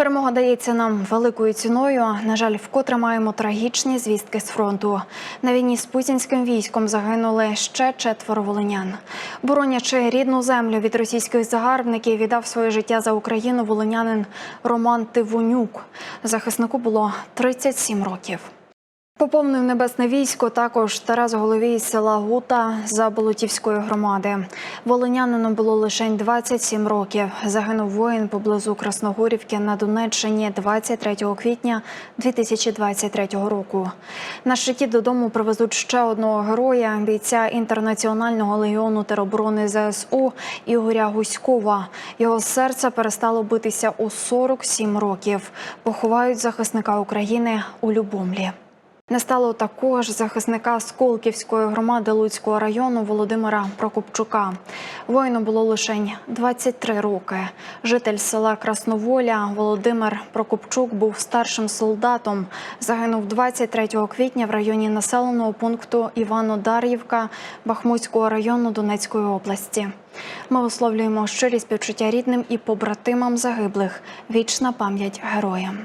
Перемога дається нам великою ціною. На жаль, вкотре маємо трагічні звістки з фронту. На війні з путінським військом загинули ще четверо волинян. Боронячи рідну землю від російських загарбників, віддав своє життя за Україну волинянин Роман Тивонюк. Захиснику було 37 років. Поповнив небесне військо також Тарас Головій села Гута Заболотівської громади. Волинянину було лише 27 років. Загинув воїн поблизу Красногорівки на Донеччині 23 квітня 2023 року. На щиті додому привезуть ще одного героя, бійця інтернаціонального легіону тероборони ЗСУ Ігоря Гуськова. Його серце перестало битися у 47 років. Поховають захисника України у Любомлі. Не стало також захисника Сколківської громади Луцького району Володимира Прокопчука. Воїну було лише 23 роки. Житель села Красноволя Володимир Прокопчук був старшим солдатом. Загинув 23 квітня в районі населеного пункту Івано-Дар'ївка Бахмутського району Донецької області. Ми висловлюємо щирі співчуття рідним і побратимам загиблих. Вічна пам'ять героям.